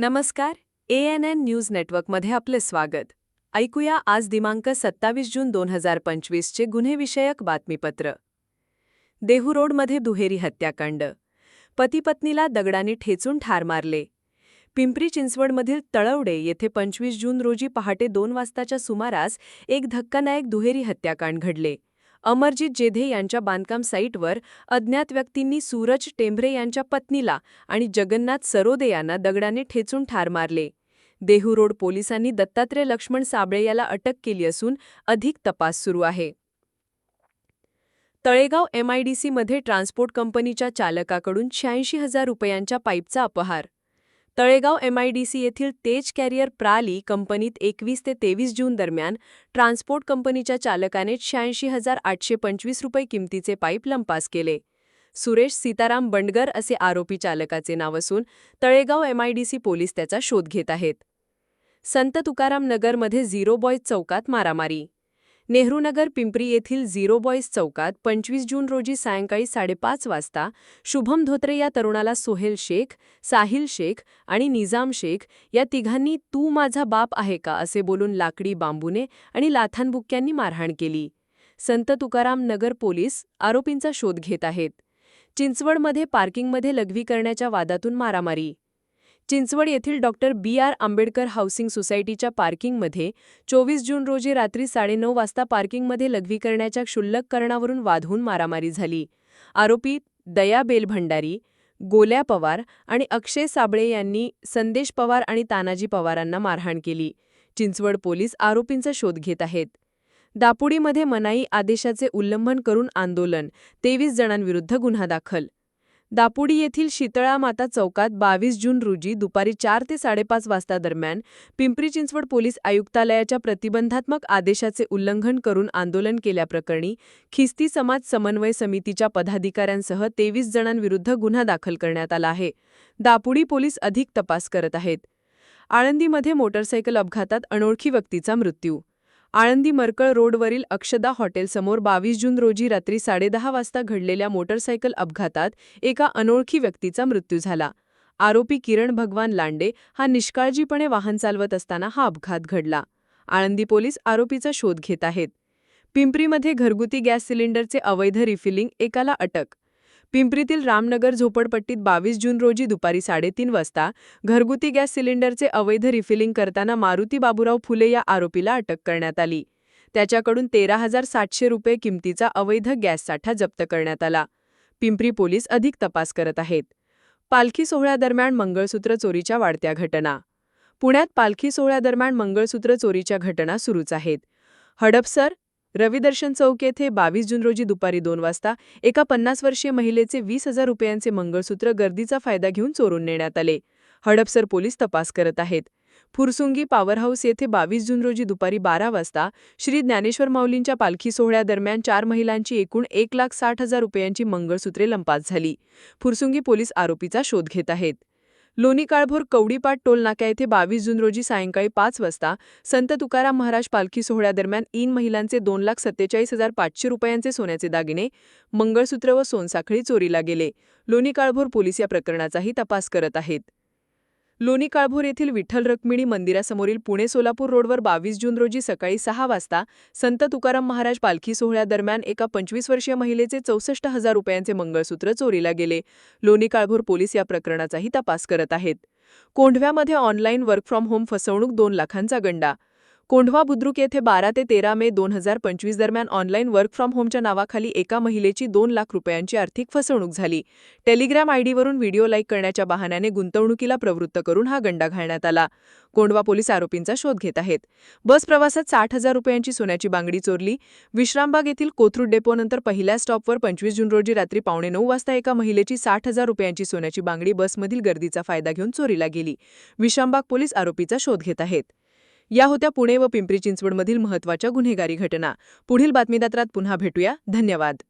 नमस्कार A N N news नेटवर्कमध्ये आपले स्वागत. ऐकूया आज दिनांक सत्तावीस जून दोन हजार पंचवीसचे गुन्हेविषयक बातमीपत्र. देहू रोडमध्ये दुहेरी हत्याकांड. पती पत्नीला दगडाने ठेचून ठार मारले. पिंपरी चिंचवडमधील तळवडे येथे पंचवीस जून रोजी पहाटे दोन वाजताच्या सुमारास एक धक्कानायक दुहेरी हत्याकांड घडले. अमरजित जेधे यांच्या बांधकाम साईटवर अज्ञात व्यक्तींनी सूरज टेंभरे यांच्या पत्नीला आणि जगन्नाथ सरोदे यांना दगडाने ठेचून ठार मारले. देहू रोड पोलिसांनी दत्तात्रय लक्ष्मण साबळे याला अटक केली असून अधिक तपास सुरू आहे. तळेगाव एमआयडीसीमध्ये ट्रान्सपोर्ट कंपनीच्या चालकाकडून शहाऐंशी हजार रुपयांच्या पाईपचा अपहार तळेगाव एमआयडीसी येथील तेज कॅरियर प्राली कंपनीत एकवीस ते तेवीस जून दरम्यान ट्रान्सपोर्ट कंपनीच्या चालकाने शहाऐंशी हजार आठशे पंचवीस रुपये किमतीचे पाईप लंपास केले. सुरेश सीताराम बंडगर असे आरोपी चालकाचे नाव असून तळेगाव एमआयडीसी पोलीस त्याचा शोध घेत आहेत. संत तुकाराम नगरमध्ये झिरो बॉयज चौकात मारामारी. नेहरूनगर पिंपरी येथील झिरो बॉईज चौकात पंचवीस जून रोजी सायंकाळी साडेपाच वाजता शुभम धोत्रे या तरुणाला सोहेल शेख साहिल शेख आणि निजाम शेख या तिघांनी तू माझा बाप आहे का? असे बोलून लाकडी बांबूने आणि लाथानबुक्क्यांनी मारहाण केली. संत तुकाराम नगर पोलीस आरोपींचा शोध घेत आहेत. चिंचवडमध्ये पार्किंगमध्ये लघवी करण्याच्या वादातून मारामारी चिंचवड येथील doctor B. R. Ambedkar housing सोसायटीच्या पार्किंगमध्ये चोवीस जून रोजी रात्री साडेनऊ वाजता पार्किंगमध्ये लघवी करण्याच्या क्षुल्लक करणावरून वाधून मारामारी झाली. आरोपी दया बेलभंडारी गोल्या पवार आणि अक्षय साबळे यांनी संदेश पवार आणि तानाजी पवारांना मारहाण केली. चिंचवड पोलीस आरोपींचा शोध घेत आहेत. दापुडीमध्ये मनाई आदेशाचे उल्लंघन करून आंदोलन तेवीस जणांविरुद्ध गुन्हा दाखल दापुडी येथील शीतळा माता चौकात बावीस जून रोजी दुपारी चार ते साडेपाच वाजता दरम्यान पिंपरी चिंचवड पोलीस आयुक्तालयाच्या प्रतिबंधात्मक आदेशाचे उल्लंघन करून आंदोलन केल्याप्रकरणी खिस्ती समाज समन्वय समितीच्या पदाधिकाऱ्यांसह तेवीस जणांविरुद्ध गुन्हा दाखल करण्यात आला आहे. दापुडी पोलीस अधिक तपास करत आहेत. आळंदीमध्ये मोटरसायकल अपघातात अनोळखी व्यक्तीचा मृत्यू आळंदी मरकळ रोडवरील अक्षदा हॉटेलसमोर बावीस जून रोजी रात्री साडेदहा वाजता घडलेल्या मोटरसायकल अपघातात एका अनोळखी व्यक्तीचा मृत्यू झाला. आरोपी किरण भगवान लांडे हा निष्काळजीपणे वाहन चालवत असताना हा अपघात घडला. आळंदी पोलीस आरोपीचा शोध घेत आहेत. पिंपरीमध्ये घरगुती गॅस सिलेंडरचे अवैध रिफिलिंग एकाला अटक पिंपरीतील रामनगर झोपडपट्टीत बावीस जून रोजी दुपारी साडेतीन वाजता घरगुती गॅस सिलेंडरचे अवैध रिफिलिंग करताना मारुती बाबुराव फुले या आरोपीला अटक करण्यात आली. त्याच्याकडून तेरा हजार सातशे रुपये किमतीचा अवैध गॅस साठा जप्त करण्यात आला. पिंपरी पोलीस अधिक तपास करत आहेत. पालखी सोहळ्यादरम्यान मंगळसूत्र चोरीच्या वाढत्या घटना. पुण्यात पालखी सोहळ्यादरम्यान मंगळसूत्र चोरीच्या घटना सुरूच आहेत. हडपसर रविदर्शन चौक येथे बावीस जून रोजी दुपारी दोन वाजता एका पन्नास वर्षीय महिलेचे वीस हजार रुपयांचे मंगळसूत्र गर्दीचा फायदा घेऊन चोरून नेण्यात आले. हडपसर पोलीस तपास करत आहेत. फुरसुंगी पॉवर हाऊस येथे बावीस जून रोजी दुपारी बारा वाजता श्री ज्ञानेश्वर माऊलींच्या पालखी सोहळ्यादरम्यान चार महिलांची एकूण एक लाख साठ हजार रुपयांची मंगळसूत्रे लंपास झाली. फुरसुंगी पोलीस आरोपीचा शोध घेत आहेत. लोणी काळभोर कवडीपाट टोलनाक्या येथे बावीस जून रोजी सायंकाळी पाच वाजता संत तुकाराम महाराज पालखी सोहळ्यादरम्यान इन महिलांचे दोन लाख सत्तेचाळीस हजार पाचशे रुपयांचे सोन्याचे दागिने मंगळसूत्र व सोनसाखळी चोरीला गेले. लोणी काळभोर पोलीस या प्रकरणाचाही तपास करत आहेत. लोणी काळभोर येथील विठ्ठल रक्मिणी मंदिरासमोरील पुणे सोलापूर रोडवर बावीस जून रोजी सकाळी सहा वाजता संत तुकाराम महाराज पालखी सोहळ्यादरम्यान एका पंचवीस वर्षीय महिलेचे चौसष्ट हजार रुपयांचे मंगळसूत्र चोरीला गेले. लोणी काळभोर पोलीस या प्रकरणाचाही तपास करत आहेत. कोंढव्यामध्ये ऑनलाईन वर्क फ्रॉम होम फसवणूक दोन लाखांचा गंडा कोंढवा बुद्रुक येथे बारा ते तेरा मे दोन हजार पंचवीस दरम्यान ऑनलाईन वर्क फ्रॉम होमच्या नावाखाली एका महिलेची दोन लाख रुपयांची आर्थिक फसवणूक झाली. टेलिग्राम आयडीवरून व्हिडिओ लाईक करण्याच्या बहाण्याने गुंतवणुकीला प्रवृत्त करून हा गंडा घालण्यात आला. कोंढवा पोलीस आरोपींचा शोध घेत आहेत. बस प्रवासात साठ हजार रुपयांची सोन्याची बांगडी चोरली. विश्रामबाग येथील कोथरूड डेपोनंतर पहिल्या स्टॉपवर पंचवीस जून रोजी रात्री पावणे नऊ वाजता एका महिलेची साठ हजार रुपयांची सोन्याची बांगडी बसमधील गर्दीचा फायदा घेऊन चोरीला गेली. विश्रामबाग पोलीस आरोपीचा शोध घेत आहेत. या होत्या पुणे व पिंपरी चिंचवडमधील महत्त्वाच्या गुन्हेगारी घटना. पुढील बातमीदात्रात पुन्हा भेटूया. धन्यवाद.